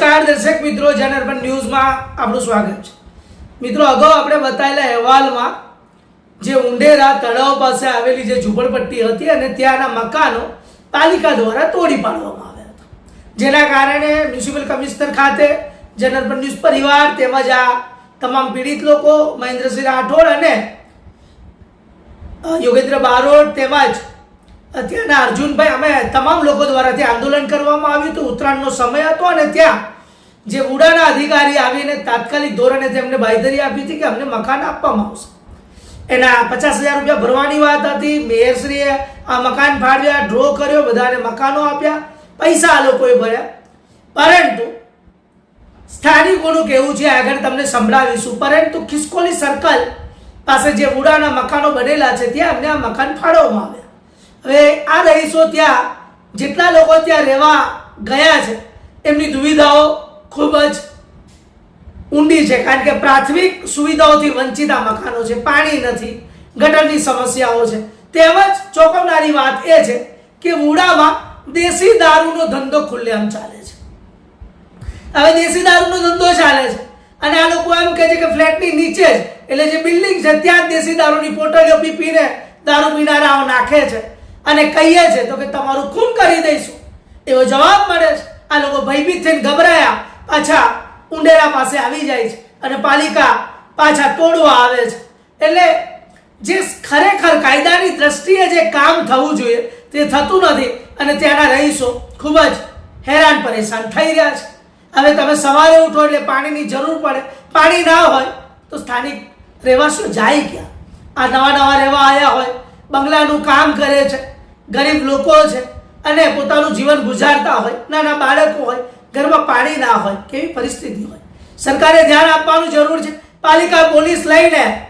નમસ્કાર, દર્શક મિત્રો જનઅર્બન ન્યૂઝમાં આપણું સ્વાગત છે. મિત્રો, અગાઉ આપણે બતાવેલા અહેવાલમાં જે ઉંડેરા તળાવ પાસે આવેલી જે ઝૂંપડપટ્ટી હતી અને ત્યાંના મકાનો પાલિકા દ્વારા તોડી પાડવામાં આવ્યા હતા. જેના કારણે મ્યુનિસિપલ કમિશનર ખાતે જનઅર્બન ન્યૂઝ પરિવાર તેમજ આ તમામ પીડિત લોકો, મહેન્દ્રસિંહ રાઠોડ અને યોગેન્દ્ર બારોટ તેમજ ત્યાંના અર્જુનભાઈ, અમે તમામ લોકો દ્વારા ત્યાં આંદોલન કરવામાં આવ્યું હતું. ઉત્તરાયણનો સમય હતો અને ત્યાં જે ઉડાના અધિકારી આવીને તાત્કાલિક ધોરણે તેમને બાંયધરી આપી હતી કે અમને મકાન આપવામાં આવશે. એના પચાસ હજાર રૂપિયા ભરવાની વાત હતી. મેયરશ્રીએ આ મકાન ફાળવ્યા, ડ્રો કર્યો, બધાને મકાનો આપ્યા, પૈસા આ લોકોએ ભર્યા. પરંતુ સ્થાનિકોનું કહેવું છે, આગળ તમને સંભળાવીશું. પરંતુ ખિસકોલી સર્કલ પાસે જે ઉડાના મકાનો બનેલા છે, ત્યાં અમને આ મકાન ફાળવવામાં આવ્યા હવે આ રહીશો ત્યાં, જેટલા લોકો ત્યાં રહેવા ગયા છે, એમની દુવિધાઓ ખૂબ જ ઊંડી છે, કારણ કે પ્રાથમિક સુવિધાઓથી વંચિત આ મકાનો છે, પાણી નથી, ગટરની સમસ્યાઓ છે. તેમજ ચોંકાવનારી વાત એ છે કે ઉડામાં દેશી દારૂનો ધંધો ખુલ્લેઆમ ચાલે છે. હવે દેશી દારૂનો ધંધો ચાલે છે. અને આ લોકો એમ કહે છે કે ફ્લેટની નીચે જ, એટલે જે બિલ્ડિંગ છે, ત્યાં જ દેશી દારૂની પોટલીઓ પી પીને દારૂ પીનારાઓ નાખે છે. અને કહીએ છે, તો કે તમારું ખૂન કરી દઈશું. એવો જવાબ મળે છે. આ લોકો ભયભીત થઈને ગભરાયા. પાછા ઉંડેરા પાસે આવી જાય છે અને પાલિકા પાછા તોડવા આવે છે. એટલે જે ખરેખર કાયદાની દ્રષ્ટિએ જે કામ થવું જોઈએ તે થતું નથી અને ત્યાંના રહીશો ખૂબ જ હેરાન પરેશાન થઈ રહ્યા છે. હવે તમે સવારે ઉઠો એટલે પાણીની જરૂર પડે. પાણી ના હોય તો સ્થાનિક રહેવાસીઓ જાય ક્યાં? આ નવા નવા રહેવા આવ્યા હોય, બંગલાનું કામ કરે છે. ગરીબ લોકો છે અને પોતાનું જીવન ગુજારતા હોય, નાના બાળકો હોય, ઘરમાં પાણી ના હોય, કેવી પરિસ્થિતિ હોય. સરકારે ધ્યાન આપવાનું જરૂર છે. પાલિકા પોલીસ લઈને,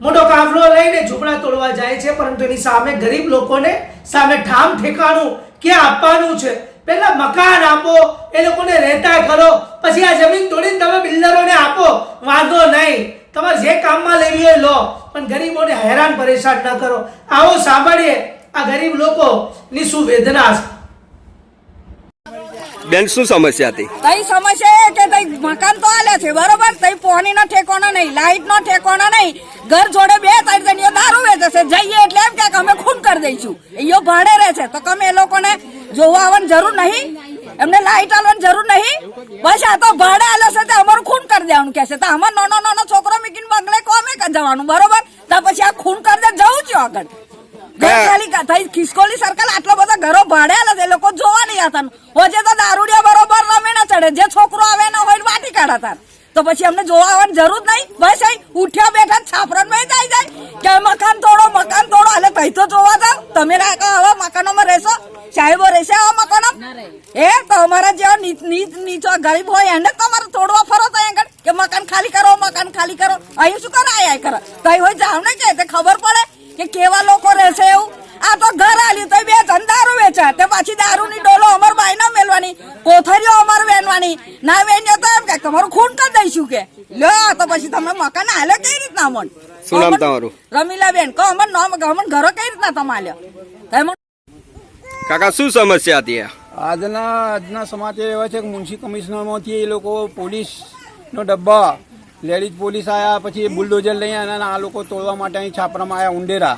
મોટો કાફલો લઈને ઝૂંપડા તોડવા જાય છે, પરંતુ એની સામે ગરીબ લોકોને સામે ઠામ ઠેકાણું ક્યાં આપવાનું છે? પહેલા મકાન આપો, એ લોકોને રહેતા કરો પછી આ જમીન તોડીને તમે બિલ્ડરોને આપો. વાંધો નહીં. તમારે જે કામમાં લેવી હોય લો. પણ ગરીબોને હેરાન પરેશાન ન કરો. આવો સાંભળીએ. આ ગરીબ લોકોની શું વેદના છે. બેન શું સમસ્યા હતી? તઈ સમસ્યા એ કે તઈ મકાન તો આલે છે બરોબર? તઈ પાણી નો ઠેકોનો નહીં લાઈટ નો ઠેકોનો નહીં. ઘર જોડે બે ત્રણ જણીઓ દારૂ વેચે છે જઈએ એટલે એમ કે અમે ખૂન કરી દઈશું. અહીંયો ભાડે રહે છે તો તમે એ લોકોને જોવા આવવાની જરૂર નહીં? એમને લાઈટ આલવાની જરૂર નહીં? બસ આ તો ભાડે આલે છે તો અમારું ખૂન કરી દેવાનું કે છે. તો અમાર નાનો નાનો છોકરો મીકીને બંગલે કોમે કે જવાનું બરોબર? તો પછી આ ખૂન કરી દે જવું છું આગળ. ખાલી ખિસકોલી સર્કલ આટલો બધો ઘરો ભાડે છે એ લોકો જોવા નહીં હતા હોજે તો દારૂડિયા બરોબર રમે ના ચડે. જે છોકરો આવે ના હોય વાટી વાટી કાઢાતા. તો પછી અમને જોવા આવવાની જરૂર નહીં. બસ અહીં ઉઠ્યા બેઠા છાપરણમાં જાય જાય. કે મકાન તોડો મકાન તોડો. એટલે તઈ તો જોવા જાવ. તમે આવા મકાનોમાં રહેશો? સાહેબો રહેશે આવા મકાનો? એ તો અમારા જેવા નીચ- ગરીબ હોય એને તમારે તોડવા ફરો તો આગળ. કે મકાન ખાલી કરો મકાન ખાલી કરો. અહીં શું કરે? આયા કરે. તઈ હોય જાવ ને કે ખબર પડે કે કેવા લોકો રહેશે એવું. આ તો ઘર આલ્યું તો બે જણ દારૂ વેચા. તે પાછી દારૂની ડોલો અમાર બાઈ ના મેલવાની. કોથરીઓ અમાર વેનવાની. ના વેન્યો તો કે તમારું ખૂન કરી દઈશું કે? લ્યો તો પછી તમે મકાન હાલે કઈ રીતના અમન? શું નામ તમારું? રમીલા બેન કહો અમન નામ અમન ઘરો કઈ રીતના તમારે કાકા શું સમસ્યા હતી આજના આજના સમાચાર એવા છે કે મુન્સી કમિશનરમાંથી એ લોકો પોલીસનો ડબ્બા લેડીઝ પોલીસ આવ્યા પછી બુલડોઝર લઈ અને આ લોકો તોડવા માટે અહીં છાપરામાં આવ્યા ઉંડેરા.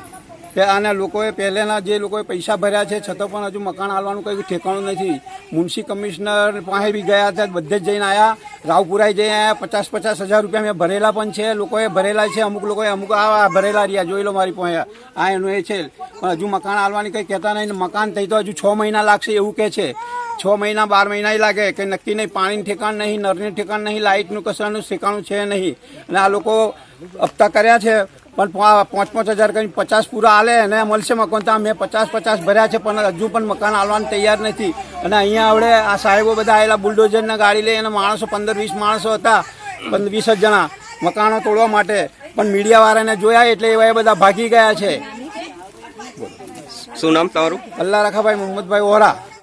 અને લોકોએ પહેલાંના જે લોકોએ પૈસા ભર્યા છે, છતાં પણ હજુ મકાન હાલવાનું કંઈ ઠેકાણું નથી. મુન્સી કમિશનર પાસે બી ગયા હતા, બધે જ જઈને આવ્યા રાવપુરાએ જઈને આવ્યા પચાસ પચાસ હજાર રૂપિયા મેં ભરેલા પણ છે, લોકોએ ભરેલા છે, અમુક લોકોએ અમુક આ ભરેલા રહ્યા, જોઈ લો મારી પાસે. આ એનું એ છે. પણ હજુ મકાન હાલવાની કંઈ કહેતા નહીં મકાન થઈ તો હજુ છ મહિના લાગશે એવું કહે છે. છ મહિના, બાર મહિના લાગે કે નક્કી નહીં, પાણીનું ઠેકાણ નહીં, નળનું ઠેકાણ નહીં, લાઇટનું કસરાનું ઠેકાણું છે નહીં. અને આ લોકો હપ્તા કર્યા છે. પણ પાંચ પાંચ હજાર કરીને પચાસ પૂરા હાલે અને મળશે મકાન તો મેં પચાસ પચાસ ભર્યા છે પણ હજુ પણ મકાન હાલવાનું તૈયાર નથી. અને અહીંયા આવડે આ સાહેબો બધા આવેલા બુલડોઝરના ગાડી લઈ અને માણસો પંદર વીસ માણસો હતા પંદર વીસ જ જણા મકાનો તોડવા માટે. પણ મીડિયાવાળાને જોયા એટલે એવા એ બધા ભાગી ગયા છે. શું નામ તમારું? અલ્લા રખાભાઈ મોહમ્મદભાઈ ઓરા.